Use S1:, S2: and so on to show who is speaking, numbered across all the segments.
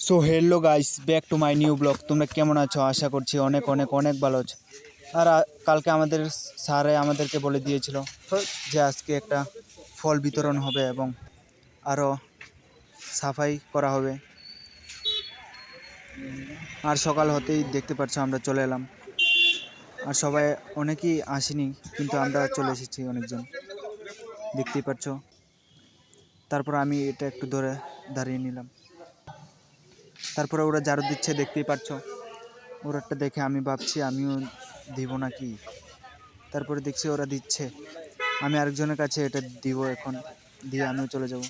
S1: So hello guys back to my new blog তোমরা কেমন আছো? আশা করছি অনেক অনেক অনেক ভালো আছো। আর কালকে আমাদের স্যারে আমাদেরকে বলে দিয়েছিল যে আজকে একটা ফল বিতরণ হবে এবং আরও সাফাই করা হবে। আর সকাল হতেই দেখতে পাচ্ছ আমরা চলে এলাম। আর সবাই অনেকেই আসেনি, কিন্তু আমরা চলে এসেছি অনেকজন। দেখতেই পাচ্ছ তারপর আমি এটা একটু ধরে দাঁড়িয়ে নিলাম। তারপরে ওরা ঝাড়ু দিচ্ছে, দেখতেই পাচ্ছ ওরাটা দেখে আমি ভাবছি, আমিও দিব নাকি? তারপরে দেখছি ওরা দিচ্ছে। আমি আরেকজনের কাছে এটা দিব এখন, দিয়ে আমিও চলে যাব।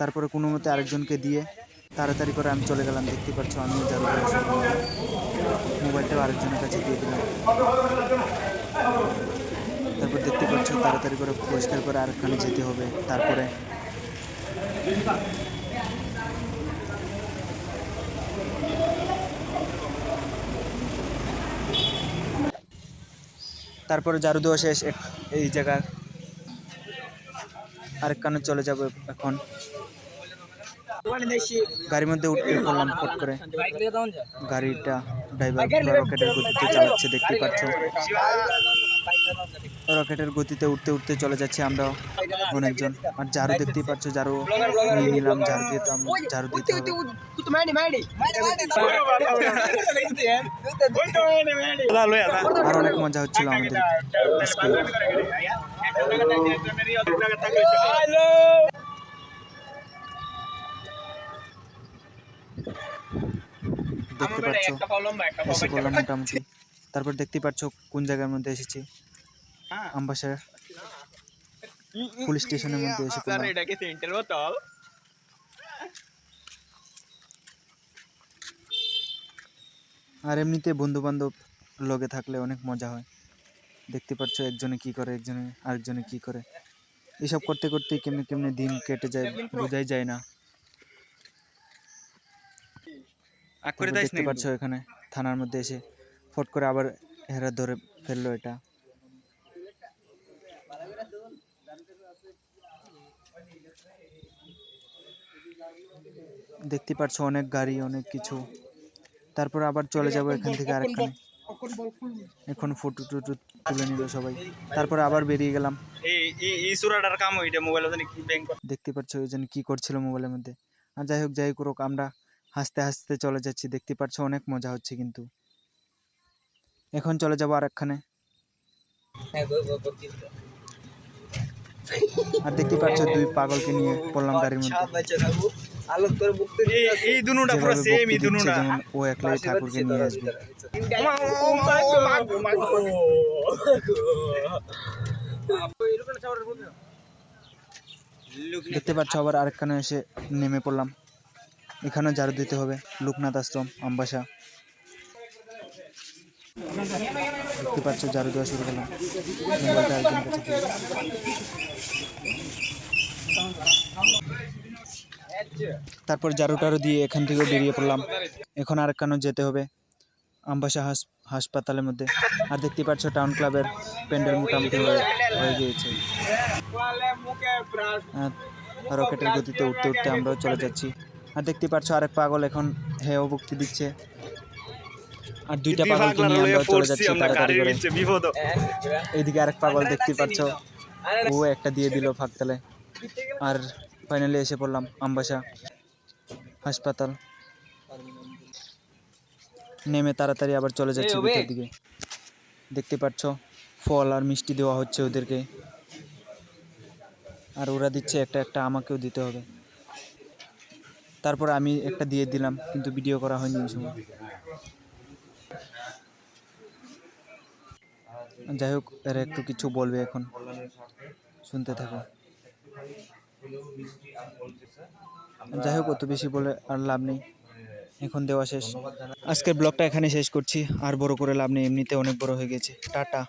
S1: তারপরে কোনো মতে আরেকজনকে দিয়ে তাড়াতাড়ি করে আমি চলে গেলাম। দেখতে পাচ্ছ আমিও ঝাড়ু। মোবাইলটাও আরেকজনের কাছে দিয়ে দিলাম। তারপর দেখতে পাচ্ছ, তাড়াতাড়ি করে পরিষ্কার করে আরেকখানে যেতে হবে। তারপরে তারপরে ঝাড়ু দেওয়া শেষ এই জায়গায় আরেক কানে চলে যাব এখন। গাড়ির মধ্যে উঠতে পড়লাম ফট করে। গাড়িটা ড্রাইভার রকেটের গতিতে চালাচ্ছে দেখতে পাচ্ছ। রকেটের গতিতে উঠতে উঠতে চলে যাচ্ছে আমরা অনেকজন আর ঝাড়ু দেখতেই পাচ্ছ, ঝাড়ু নিয়ে নিলাম, ঝাড়ু দিয়ে তো ঝাড়ু দিতে আর অনেক মজা হচ্ছিল আমাদের দেখতে পাচ্ছ, এসে পড়লাম মোটামুটি। তারপর দেখতে পাচ্ছ কোন জায়গার মধ্যে এসেছি। আমবাসার পুলিশ স্টেশনের মধ্যে এসে পড়লাম আর এমনিতে বন্ধু বান্ধব লগে থাকলে অনেক মজা হয়। দেখতে পাচ্ছ একজনে কি করে একজনে আরেকজনে কি করে। এসব করতে করতে কেমনে কেমনে দিন কেটে যায় বোঝাই যায় না। দেখতে পাচ্ছ এখানে থানার মধ্যে এসে ফট করে আবার হেরা ধরে ফেলল এটা। দেখতে পাচ্ছ অনেক গাড়ি অনেক কিছু। তারপর আবার চলে যাব এখান থেকে আরেকখানে। এখন ফটো টুটু তুলে নিল সবাই। তারপর আবার বেরিয়ে গেলাম।
S2: কাম মোবাইল জানি কি ব্যাংক
S1: দেখতে পাচ্ছ ওই জন্য কি করছিল মোবাইলের মধ্যে। আর যাই হোক যাই করুক আমরা হাসতে হাসতে চলে যাচ্ছি। দেখতে পাচ্ছ অনেক মজা হচ্ছে কিন্তু। এখন চলে যাব আর একখানে আর দেখতে পাচ্ছ দুই পাগলকে নিয়ে পড়লাম গাড়ির মধ্যে।
S2: এই দুনুটা পুরো সেম এই দুনুটা।
S1: ও একলাই ঠাকুরকে নিয়ে আসবে। দেখতে পাচ্ছ আবার আরেকখানে এসে নেমে পড়লাম। এখানেও ঝাড়ু দিতে হবে। লোকনাথ আশ্রম আমবাসা। দেখতে পাচ্ছ ঝাড়ু দেওয়া শুরু করলাম। তারপর ঝাড়ু টারু দিয়ে এখান থেকেও বেরিয়ে পড়লাম। এখন আর কেন যেতে হবে? আমবাসা হাস হাসপাতালের মধ্যে। আর দেখতে পাচ্ছ টাউন ক্লাবের প্যান্ডেল মোটামুটি হয়ে গিয়েছে। রকেটের গতিতে উঠতে উঠতে আমরাও চলে যাচ্ছি। আর দেখতে পাচ্ছ আরেক পাগল এখন হেও ভক্তি দিচ্ছে। আর দুইটা পাগলকে নিয়ে আমরা চলে যাচ্ছি তাড়াতাড়ি করে।
S2: বিপদ।
S1: এইদিকে আরেক পাগল দেখতে পাচ্ছ। ও একটা দিয়ে দিল ফাঁকতালে আর ফাইনালি এসে পড়লাম আমবাসা। হাসপাতাল। নেমে তাড়াতাড়ি আবার চলে যাচ্ছে ভিতর দিকে। দেখতে পাচ্ছ ফল আর মিষ্টি দেওয়া হচ্ছে ওদেরকে। আর ওরা দিচ্ছে একটা একটা আমাকেও দিতে হবে। তারপর আমি একটা দিয়ে দিলাম কিন্তু ভিডিও করা হয়নি ওই সময়। যাই হোক, এরা একটু কিছু বলবে এখন। শুনতে থাকো। যাই হোক, অত বেশি বলে আর লাভ নেই। এখন দেওয়া শেষ। আজকের ব্লগটা এখানে শেষ করছি। আর বড় করে লাভ নেই, এমনিতে অনেক বড় হয়ে গেছে। টাটা।